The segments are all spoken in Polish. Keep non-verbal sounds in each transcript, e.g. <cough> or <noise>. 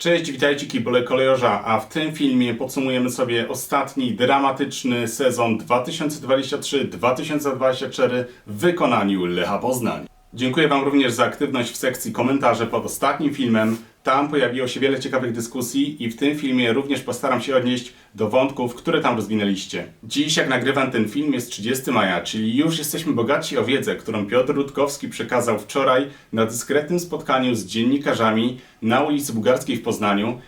Cześć, witajcie kibole kolejorza, a w tym filmie podsumujemy sobie ostatni dramatyczny sezon 2023-2024 w wykonaniu Lecha Poznań. Dziękuję Wam również za aktywność w sekcji komentarzy pod ostatnim filmem. Tam pojawiło się wiele ciekawych dyskusji i w tym filmie również postaram się odnieść do wątków, które tam rozwinęliście. Dziś, jak nagrywam ten film, jest 30 maja, czyli już jesteśmy bogaci o wiedzę, którą Piotr Rutkowski przekazał wczoraj na dyskretnym spotkaniu z dziennikarzami na ulicy Bugarskiej w Poznaniu.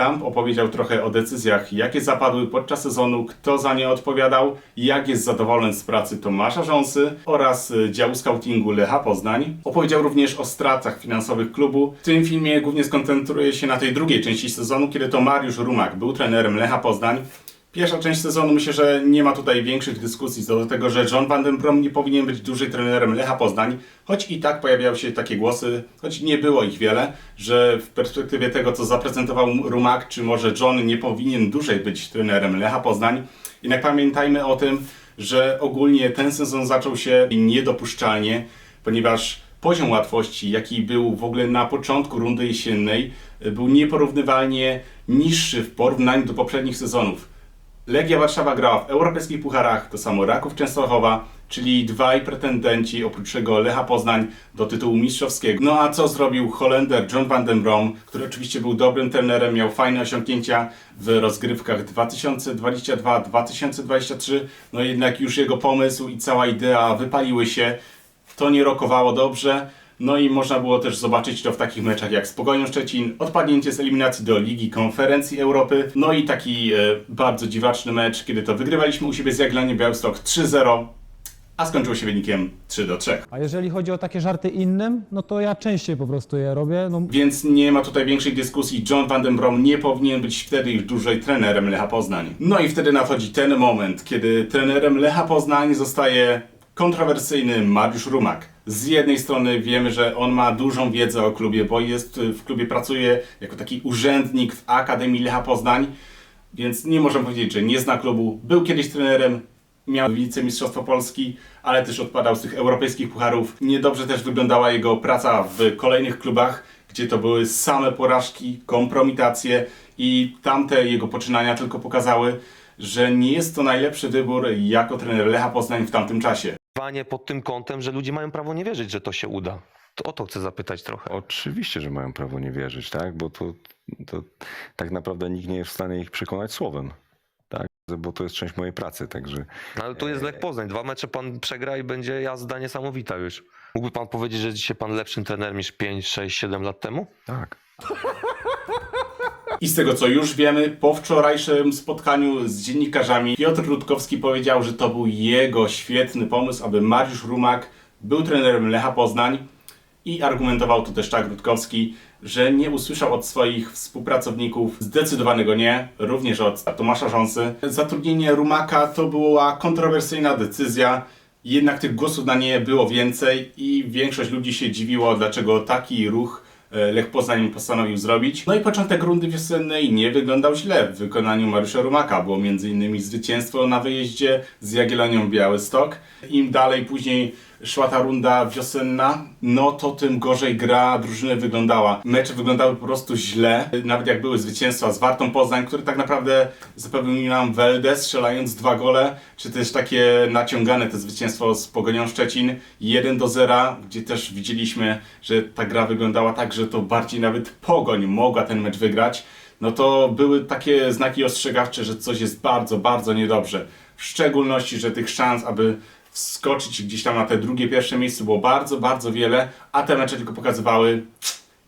Tam opowiedział trochę o decyzjach, jakie zapadły podczas sezonu, kto za nie odpowiadał, jak jest zadowolony z pracy Tomasza Rząsy oraz y, działu scoutingu Lecha Poznań. Opowiedział również o stratach finansowych klubu. W tym filmie głównie skoncentruję się na tej drugiej części sezonu, kiedy to Mariusz Rumak był trenerem Lecha Poznań. Pierwsza część sezonu myślę, że nie ma tutaj większych dyskusji co do tego, że John Van den Brom nie powinien być dłużej trenerem Lecha Poznań, choć i tak pojawiały się takie głosy, choć nie było ich wiele, że w perspektywie tego, co zaprezentował Rumak, czy może John nie powinien dłużej być trenerem Lecha Poznań. Jednak pamiętajmy o tym, że ogólnie ten sezon zaczął się niedopuszczalnie, ponieważ poziom łatwości, jaki był w ogóle na początku rundy jesiennej, był nieporównywalnie niższy w porównaniu do poprzednich sezonów. Legia Warszawa grała w europejskich pucharach, to samo Raków Częstochowa, czyli dwaj pretendenci oprócz tego Lecha Poznań do tytułu mistrzowskiego. No a co zrobił Holender John van den Brom, który oczywiście był dobrym trenerem, miał fajne osiągnięcia w rozgrywkach 2022-2023, no jednak już jego pomysł i cała idea wypaliły się, to nie rokowało dobrze. No i można było też zobaczyć to w takich meczach jak z Pogonią Szczecin, odpadnięcie z eliminacji do Ligi Konferencji Europy, no i taki e, bardzo dziwaczny mecz, kiedy to wygrywaliśmy u siebie z Jagiellonią Białystok 3-0, a skończyło się wynikiem 3-3. A jeżeli chodzi o takie żarty innym, no to ja częściej po prostu je robię. No, Więc nie ma tutaj większej dyskusji. John van den Brom nie powinien być wtedy już dłużej trenerem Lecha Poznań. No i wtedy nadchodzi ten moment, kiedy trenerem Lecha Poznań zostaje kontrowersyjny Mariusz Rumak. Z jednej strony wiemy, że on ma dużą wiedzę o klubie, bo jest w klubie, pracuje jako taki urzędnik w Akademii Lecha Poznań, więc nie możemy powiedzieć, że nie zna klubu. Był kiedyś trenerem, miał wicemistrzostwo Polski, ale też odpadał z tych europejskich pucharów. Niedobrze też wyglądała jego praca w kolejnych klubach, gdzie to były same porażki, kompromitacje i tamte jego poczynania tylko pokazały, że nie jest to najlepszy wybór jako trener Lecha Poznań w tamtym czasie. Wanie pod tym kątem, że ludzie mają prawo nie wierzyć, że to się uda. To o to chcę zapytać trochę. Oczywiście, że mają prawo nie wierzyć, tak? Bo to, to tak naprawdę nikt nie jest w stanie ich przekonać słowem. Tak? Bo to jest część mojej pracy, także No, ale tu jest Lech Poznań. Dwa mecze pan przegra i będzie jazda niesamowita już. Mógłby pan powiedzieć, że jest dzisiaj pan lepszym trenerem niż 5, 6, 7 lat temu? tak. <laughs> I z tego co już wiemy, po wczorajszym spotkaniu z dziennikarzami, Piotr Rutkowski powiedział, że to był jego świetny pomysł, aby Mariusz Rumak był trenerem Lecha Poznań i argumentował tu też tak Rutkowski, że nie usłyszał od swoich współpracowników zdecydowanego nie, również od Tomasza Rząsy. Zatrudnienie Rumaka to była kontrowersyjna decyzja, jednak tych głosów na nie było więcej i większość ludzi się dziwiło, dlaczego taki ruch Lech Poznań postanowił zrobić. No i początek rundy wiosennej nie wyglądał źle w wykonaniu Mariusza Rumaka. Było m.in. zwycięstwo na wyjeździe z Jagiellonią Białystok. Im dalej później szła ta runda wiosenna, no to tym gorzej gra drużyny wyglądała. Mecze wyglądały po prostu źle, nawet jak były zwycięstwa z Wartą Poznań, który tak naprawdę zapewnił nam Welde strzelając dwa gole, czy też takie naciągane te zwycięstwo z Pogonią Szczecin 1 do 0, gdzie też widzieliśmy, że ta gra wyglądała tak, że to bardziej nawet Pogoń mogła ten mecz wygrać. No to były takie znaki ostrzegawcze, że coś jest bardzo, bardzo niedobrze. W szczególności, że tych szans, aby wskoczyć gdzieś tam na te drugie, pierwsze miejsce było bardzo, bardzo wiele, a te mecze tylko pokazywały,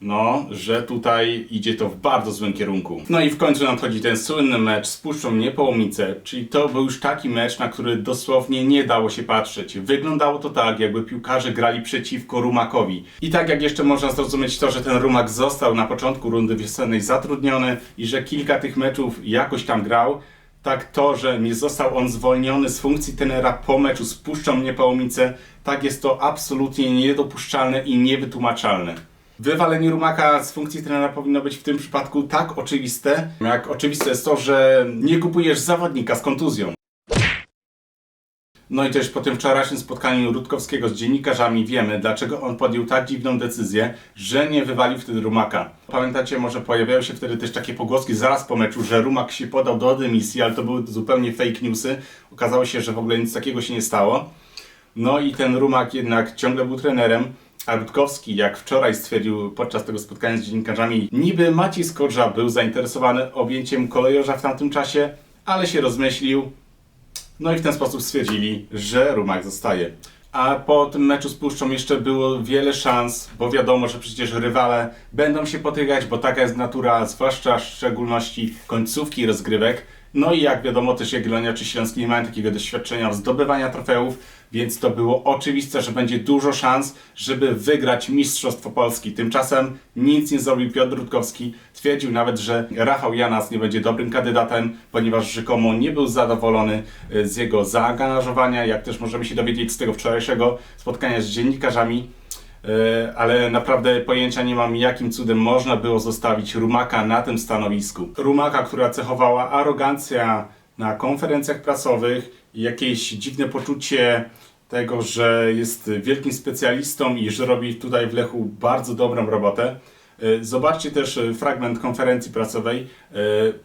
no, że tutaj idzie to w bardzo złym kierunku. No i w końcu nadchodzi ten słynny mecz z Puszczą Niepołomice, czyli to był już taki mecz, na który dosłownie nie dało się patrzeć. Wyglądało to tak, jakby piłkarze grali przeciwko Rumakowi. I tak jak jeszcze można zrozumieć to, że ten Rumak został na początku rundy wiosennej zatrudniony i że kilka tych meczów jakoś tam grał, tak to, że nie został on zwolniony z funkcji tenera po meczu z Puszczą Niepołomice, tak jest to absolutnie niedopuszczalne i niewytłumaczalne. Wywalenie Rumaka z funkcji trenera powinno być w tym przypadku tak oczywiste, jak oczywiste jest to, że nie kupujesz zawodnika z kontuzją. No i też po tym wczorajszym spotkaniu Rutkowskiego z dziennikarzami wiemy, dlaczego on podjął tak dziwną decyzję, że nie wywalił wtedy Rumaka. Pamiętacie, może pojawiały się wtedy też takie pogłoski zaraz po meczu, że Rumak się podał do dymisji, ale to były zupełnie fake newsy. Okazało się, że w ogóle nic takiego się nie stało. No i ten Rumak jednak ciągle był trenerem, a Rutkowski, jak wczoraj stwierdził podczas tego spotkania z dziennikarzami, niby Maciej Skorża był zainteresowany objęciem kolejorza w tamtym czasie, ale się rozmyślił, no i w ten sposób stwierdzili, że Rumak zostaje. A po tym meczu z Puszczą jeszcze było wiele szans, bo wiadomo, że przecież rywale będą się potykać, bo taka jest natura, zwłaszcza w szczególności końcówki rozgrywek. No i jak wiadomo, też Jagiellonia czy Śląski nie mają takiego doświadczenia w zdobywaniu trofeów, więc to było oczywiste, że będzie dużo szans, żeby wygrać Mistrzostwo Polski. Tymczasem nic nie zrobił Piotr Rutkowski. Twierdził nawet, że Rafał Janas nie będzie dobrym kandydatem, ponieważ rzekomo nie był zadowolony e, z jego zaangażowania, jak też możemy się dowiedzieć z tego wczorajszego spotkania z dziennikarzami. E, ale naprawdę pojęcia nie mam, jakim cudem można było zostawić Rumaka na tym stanowisku. Rumaka, która cechowała arogancja na konferencjach prasowych jakieś dziwne poczucie tego, że jest wielkim specjalistą i że robi tutaj w Lechu bardzo dobrą robotę. E, Zobaczcie też fragment konferencji prasowej e,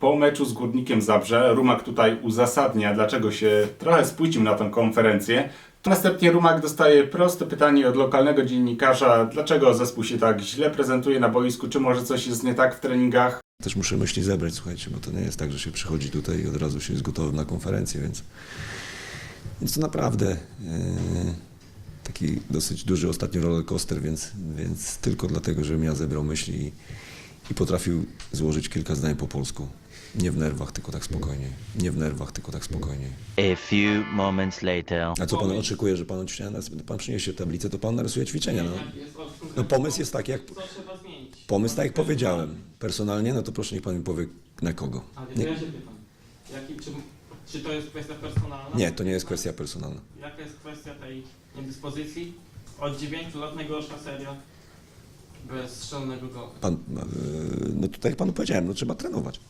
po meczu z Górnikiem Zabrze. Rumak tutaj uzasadnia, dlaczego się trochę spóźnił na tę konferencję. Następnie Rumak dostaje proste pytanie od lokalnego dziennikarza, dlaczego zespół się tak źle prezentuje na boisku, czy może coś jest nie tak w treningach. Też muszę myśli zebrać, słuchajcie, bo to nie jest tak, że się przychodzi tutaj i od razu się jest gotowym na konferencję, więc, więc to naprawdę e, taki dosyć duży ostatnio roller coaster, więc, więc tylko dlatego, żebym ja zebrał myśli i, i potrafił złożyć kilka zdań po polsku. Nie w nerwach, tylko tak spokojnie. Nie w nerwach, tylko tak spokojnie. A few moments later. A co pan oczekuje, że pan, ćwiczenia nas- pan przyniesie tablicę, to pan narysuje ćwiczenia. No, no pomysł jest taki, jak, Co trzeba zmienić? pomysł tak jak powiedziałem. Personalnie, no to proszę niech pan mi powie na kogo. Ale to Nie, ja się pytam. Jaki, czy, czy to jest kwestia personalna? nie, to nie jest kwestia personalna. Jaka jest kwestia tej niedyspozycji? Od 9 lat najgorsza seria bez strzelonego gola. Pan, e, no tutaj panu powiedziałem, no trzeba trenować.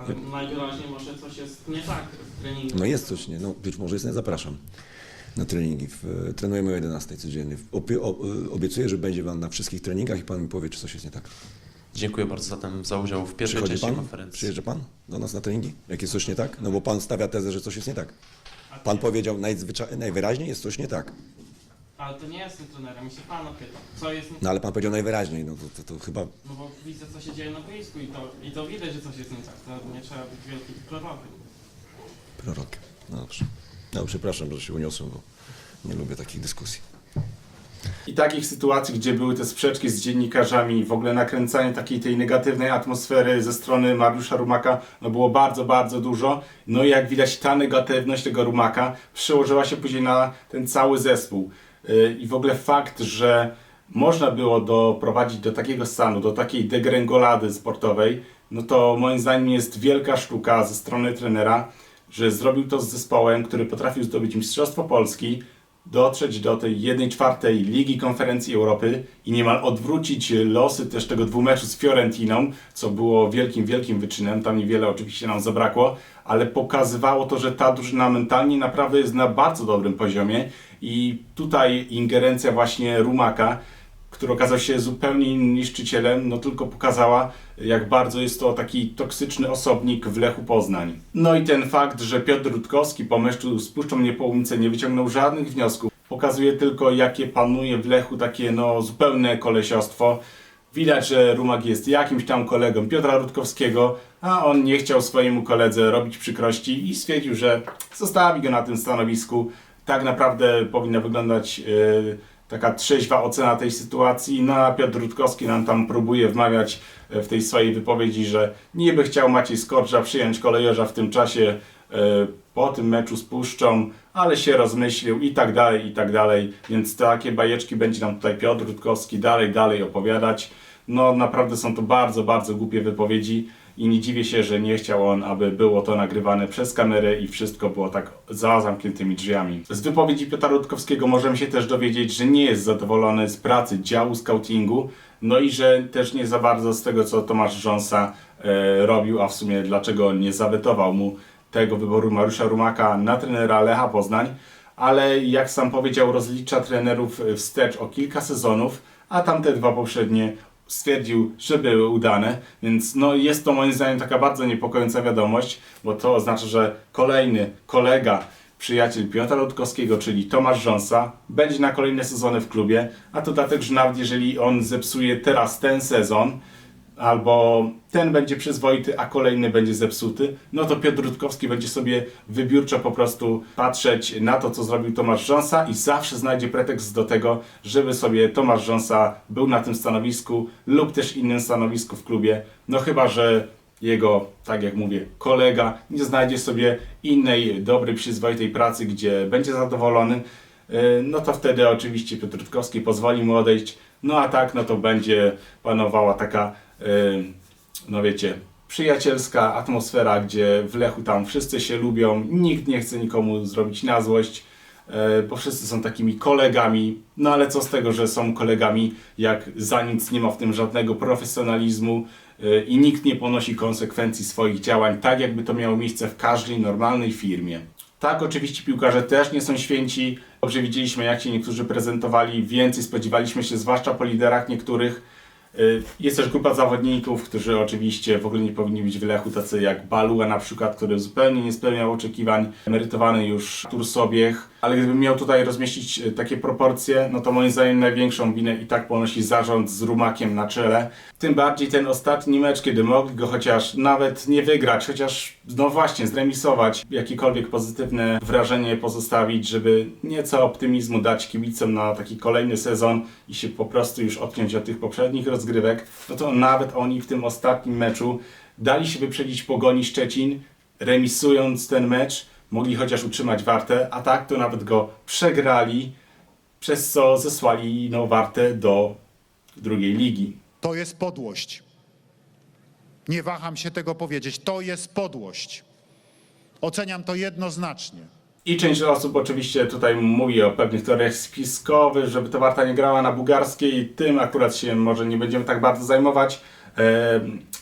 Ale najwyraźniej może coś jest nie tak w treningu. No jest coś, nie? No być może jest, nie zapraszam na treningi. W, trenujemy o 11 codziennie. Opie, o, e, obiecuję, że będzie pan na wszystkich treningach i pan mi powie, czy coś jest nie tak. Dziękuję bardzo zatem za udział w pierwszej Przychodzi części pan? konferencji. Przyjeżdża pan do nas na treningi? Jak jest coś nie tak? No bo pan stawia tezę, że coś jest nie tak. Pan powiedział najzwyczaj, najwyraźniej jest coś nie tak. Ale to nie jestem trenerem, ja się pana pytam. Co jest nie No ale pan powiedział najwyraźniej, no to, to, to chyba No bo widzę co się dzieje na boisku i to, i to widać, że coś jest nie tak. To nie trzeba być wielkim prorokiem. prorok. No dobrze. No przepraszam, że się uniosłem, bo nie lubię takich dyskusji. I takich sytuacji, gdzie były te sprzeczki z dziennikarzami, w ogóle nakręcanie takiej tej negatywnej atmosfery ze strony Mariusza Rumaka, no było bardzo, bardzo dużo. No i jak widać ta negatywność tego Rumaka przełożyła się później na ten cały zespół. Yy, I w ogóle fakt, że można było doprowadzić do takiego stanu, do takiej degrengolady sportowej, no to moim zdaniem jest wielka sztuka ze strony trenera, że zrobił to z zespołem, który potrafił zdobyć Mistrzostwo Polski, dotrzeć do tej 1 czwartej Ligi Konferencji Europy i niemal odwrócić losy też tego dwumeczu z Fiorentiną, co było wielkim, wielkim wyczynem. Tam niewiele oczywiście nam zabrakło, ale pokazywało to, że ta drużyna mentalnie naprawdę jest na bardzo dobrym poziomie i tutaj ingerencja właśnie Rumaka, który okazał się zupełnie innym niszczycielem, no tylko pokazała, jak bardzo jest to taki toksyczny osobnik w Lechu Poznań. No i ten fakt, że Piotr Rutkowski po meczu z Puszczą Niepołomice nie wyciągnął żadnych wniosków, pokazuje tylko, jakie panuje w Lechu takie no zupełne kolesiostwo. Widać, że Rumak jest jakimś tam kolegą Piotra Rutkowskiego, a on nie chciał swojemu koledze robić przykrości i stwierdził, że zostawi go na tym stanowisku. Tak naprawdę powinna wyglądać yy, taka trzeźwa ocena tej sytuacji. No a Piotr Rutkowski nam tam próbuje wmawiać e, w tej swojej wypowiedzi, że niby chciał Maciej Skorża przyjąć kolejorza w tym czasie e, po tym meczu z Puszczą, ale się rozmyślił i tak dalej, i tak dalej. Więc takie bajeczki będzie nam tutaj Piotr Rutkowski dalej, dalej opowiadać. No naprawdę są to bardzo, bardzo głupie wypowiedzi i nie dziwię się, że nie chciał on, aby było to nagrywane przez kamerę i wszystko było tak za zamkniętymi drzwiami. Z wypowiedzi Piotra Rutkowskiego możemy się też dowiedzieć, że nie jest zadowolony z pracy działu scoutingu, no i że też nie za bardzo z tego, co Tomasz Rząsa e, robił, a w sumie dlaczego nie zawetował mu tego wyboru Mariusza Rumaka na trenera Lecha Poznań, ale jak sam powiedział, rozlicza trenerów wstecz o kilka sezonów, a tamte dwa poprzednie stwierdził, że były udane, więc no jest to moim zdaniem taka bardzo niepokojąca wiadomość, bo to oznacza, że kolejny kolega, przyjaciel Piotra Rutkowskiego, czyli Tomasz Rząsa, będzie na kolejne sezony w klubie, a to dlatego, że nawet jeżeli on zepsuje teraz ten sezon, albo ten będzie przyzwoity, a kolejny będzie zepsuty, no to Piotr Rutkowski będzie sobie wybiórczo po prostu patrzeć na to, co zrobił Tomasz Rząsa i zawsze znajdzie pretekst do tego, żeby sobie Tomasz Rząsa był na tym stanowisku lub też innym stanowisku w klubie, no chyba, że jego, tak jak mówię, kolega nie znajdzie sobie innej, dobrej, przyzwoitej pracy, gdzie będzie zadowolony, yy, no to wtedy oczywiście Piotr Rutkowski pozwoli mu odejść, no a tak, no to będzie panowała taka, no wiecie, przyjacielska atmosfera, gdzie w Lechu tam wszyscy się lubią, nikt nie chce nikomu zrobić na złość, e, bo wszyscy są takimi kolegami. No ale co z tego, że są kolegami, jak za nic nie ma w tym żadnego profesjonalizmu e, i nikt nie ponosi konsekwencji swoich działań, tak jakby to miało miejsce w każdej normalnej firmie. Tak, oczywiście piłkarze też nie są święci. Dobrze widzieliśmy, jak się niektórzy prezentowali, więcej spodziewaliśmy się, zwłaszcza po liderach niektórych. Y, Jest też grupa zawodników, którzy oczywiście w ogóle nie powinni być w Lechu, tacy jak Balua na przykład, który zupełnie nie spełniał oczekiwań, emerytowany już Artur Sobiech, ale gdybym miał tutaj rozmieścić y, takie proporcje, no to moim zdaniem największą winę i tak ponosi zarząd z Rumakiem na czele. Tym bardziej ten ostatni mecz, kiedy mogli go chociaż nawet nie wygrać, chociaż no właśnie zremisować, jakiekolwiek pozytywne wrażenie pozostawić, żeby nieco optymizmu dać kibicom na taki kolejny sezon i się po prostu już odpiąć od tych poprzednich rozgrywek, no to nawet oni w tym ostatnim meczu dali się wyprzedzić Pogoni Szczecin, remisując ten mecz, mogli chociaż utrzymać Wartę, a tak to nawet go przegrali, przez co zesłali no, Wartę do drugiej ligi. To jest podłość. Nie waham się tego powiedzieć. To jest podłość. Oceniam to jednoznacznie. I część osób oczywiście tutaj mówi o pewnych teoriach spiskowych, żeby to Warta nie grała na bułgarskiej. Tym akurat się może nie będziemy tak bardzo zajmować.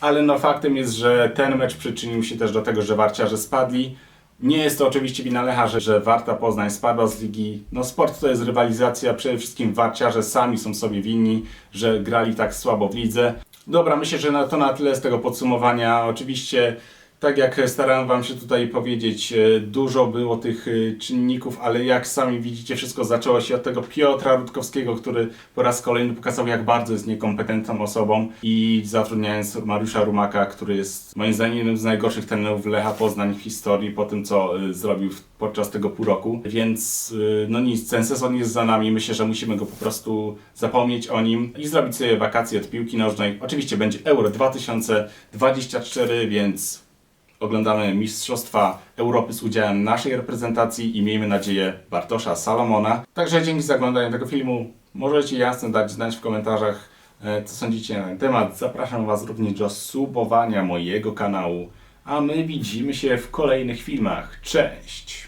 Ale no faktem jest, że ten mecz przyczynił się też do tego, że Warciarze spadli. Nie jest to oczywiście wina Lecha, że, Warta Poznań spadła z ligi. No sport to jest rywalizacja, przede wszystkim Warciarze sami są sobie winni, że grali tak słabo w lidze. Dobra, myślę, że to na tyle z tego podsumowania. Oczywiście, tak jak starałem Wam się tutaj powiedzieć, e, dużo było tych e, czynników, ale jak sami widzicie, wszystko zaczęło się od tego Piotra Rutkowskiego, który po raz kolejny pokazał, jak bardzo jest niekompetentną osobą i zatrudniając Mariusza Rumaka, który jest moim zdaniem jednym z najgorszych trenerów Lecha Poznań w historii po tym, co e, zrobił podczas tego pół roku. Więc no nic, ten sezon jest za nami. Myślę, że musimy go po prostu zapomnieć o nim i zrobić sobie wakacje od piłki nożnej. Oczywiście będzie Euro 2024, więc oglądamy Mistrzostwa Europy z udziałem naszej reprezentacji i miejmy nadzieję Bartosza Salomona. Także dzięki za oglądanie tego filmu. Możecie jasno dać znać w komentarzach, e, co sądzicie na ten temat. Zapraszam Was również do subowania mojego kanału, a my widzimy się w kolejnych filmach. Cześć!